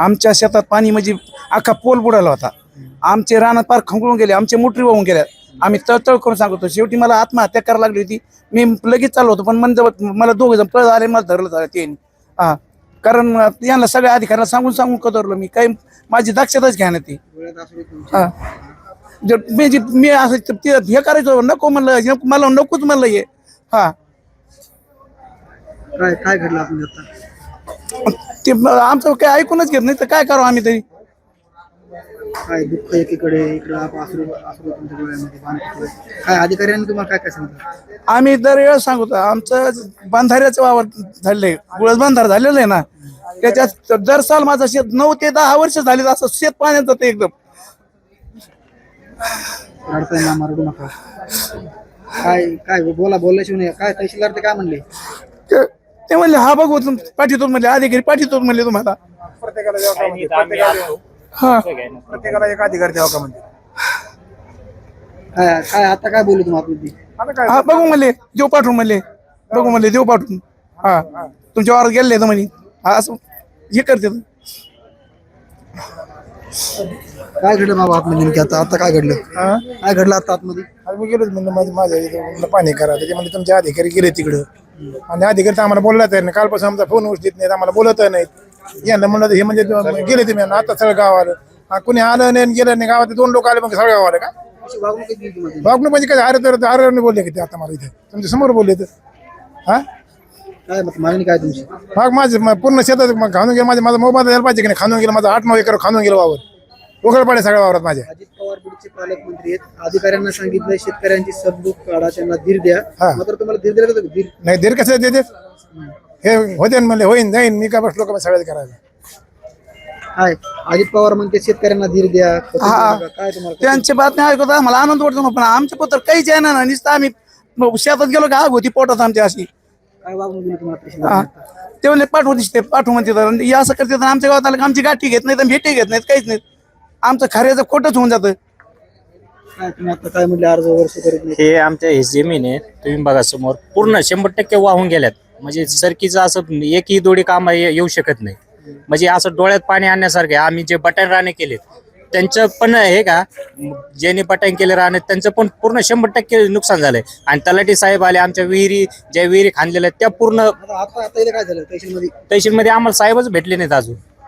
आमच्या शेतात पाणी म्हणजे अख्खा पोल बुडाला होता. आमचे रानात पार खंगळून गेले आमचे मोटरी वाहून गेल्या. आम्ही तळतळ करून सांगतो शेवटी मला आत्महत्या करायला लागली होती. मी लगेच चाललो होतो पण म्हणजे मला दोघं जण पळ आले मला धरलं झालं ते हा कारण यांना सगळ्या अधिकाऱ्यांना सांगून सांगून कदरलो मी काही माझी दक्षताच घ्या ना ती. हा. जर मी जे- मी असं ते- ते हे करायचो नको म्हणलं मला नकोच म्हणलं हे. हा. काय काय घडलं आपण आता? ते आमचं काही ऐकूनच घेत नाही तर काय करावं आम्ही तरी? काय दुःख एकीकडे इकडे तुमच्या डोळ्यामध्ये बाण. काय अधिकाऱ्यांनी तुम्हाला काय काय सांगितलं? आम्ही दरवेळेस सांगतो आमचं बंधाऱ्याचं वावर झालंय गुळस बंधार झालेलं आहे ना. त्याच्यात दर साल माझं शेत नऊ ते दहा वर्ष झाले असं शेत पाण्यात जातं एकदम. रडताय ना रडू नका. काय काय बोला बोलल्याशिवाय नाही. काय तहसीलदार ते काय म्हणले? ते ते म्हणले हा बघू तुम पाठीतो म्हणले अधिकारी पाठीतो म्हणले तुम्हाला. हा. प्रत्येकाला एक अधिकार द्यावा का म्हणजे काय काय आता काय बोलू तुम्हाला आपली? आता काय? हा बघू म्हणले देव पाठवून म्हणले. बघू म्हणले देव पाठवून. हा. तुमच्या वावरात गेले तर म्हणे. हा असं हे करते. काय घडलं बाबा आतमध्ये नेमकी आता? आता काय घडलं? हा? काय घडलं आता आतमध्ये? आज मी गेलोच म्हणलं माझ्या माझ्या इथं म्हणलं पाणी करा. त्याच्यामध्ये तुमचे अधिकारी गेले तिकडं. आणि अधिकारी तर आम्हाला बोलला तर नाही. कालपासून आमचा फोन उचलीत नाहीत आम्हाला बोलत नाहीत. यांना म्हणलं हे म्हणजे गेले ते आता सगळं गाव आलं कुणी आलं नाही गेलं नाही गावात दोन लोक आले मग सगळं गाव आलं का वागणूक म्हणजे काय? अरे तर अरे बोलले की ते आता मला इथे. तुमच्यासमोर बोलले तर हा? काय मग मागणी काय तुमची? मग माझं मग पूर्ण शेतात मग खाणून गेलं माझं माझा मोबाईल द्यायला पाहिजे की नाही? खाणून गेलं माझं आठ नऊ एकर खाणून गेलं वावर. उघड पडे सगळ्या वावरात माझ्या. पालकमंत्री आहेत. अधिकाऱ्यांना सांगितलं शेतकऱ्यांची सबदूक काढा त्यांना धीर द्या. हा. मात्र तुम्हाला धीर दिला का? धीर. नाही देर कसं देते? हे होते ना म्हणले होईन जाईन. मी काय बसलो का सगळ्यात करायला? काय अजित पवार म्हणते शेतकऱ्यांना धीर द्या. हा. नका. काय तुम्हाला त्यांची बातमी ऐकतो आम्हाला आनंद वाटतो ना पण आमच्या पत्र काहीच आहे ना नुसतं आम्ही मग शेतात गेलो का आग होती पोटात आमच्या अशी. काय वागणूक दिली तुम्हाला हा. तहसीलदारांनी? ते म्हणले पाठवू दिसते पाठवू म्हणते तर. आणि हे असं करते तर आमच्या गावात आलं का आमची गाठी घेत नाहीत आणि भेटी घेत नाहीत काहीच नाहीत. आमचं खऱ्याचं खोटंच होऊन जातं. काय तुम्ही आता काय म्हणले अर्ज वर्ष करीत नाही हे आमच्या हे जमीन आहे तुम्ही बघा समोर. पूर्ण शंभर टक्के वाहून गेल्यात. म्हणजे सरकीचं असं एकही दोडी काम येऊ शकत नाही. म्हणजे असं डोळ्यात पाणी आणण्यासारखे आम्ही जे बटन राणे केलेत त्यांचं पण हे का ज्यांनी बटन केले राणे त्यांचं पण पूर्ण शंभर टक्के नुकसान झालंय. आणि तलाठी साहेब आले आमच्या विहिरी ज्या विहिरी खांदलेल्या आहेत त्या पूर्ण आता आता इथे काय झालं? तहसीलमध्ये तहसीलमध्ये आम्हाला साहेबच भेटले नाहीत अजून.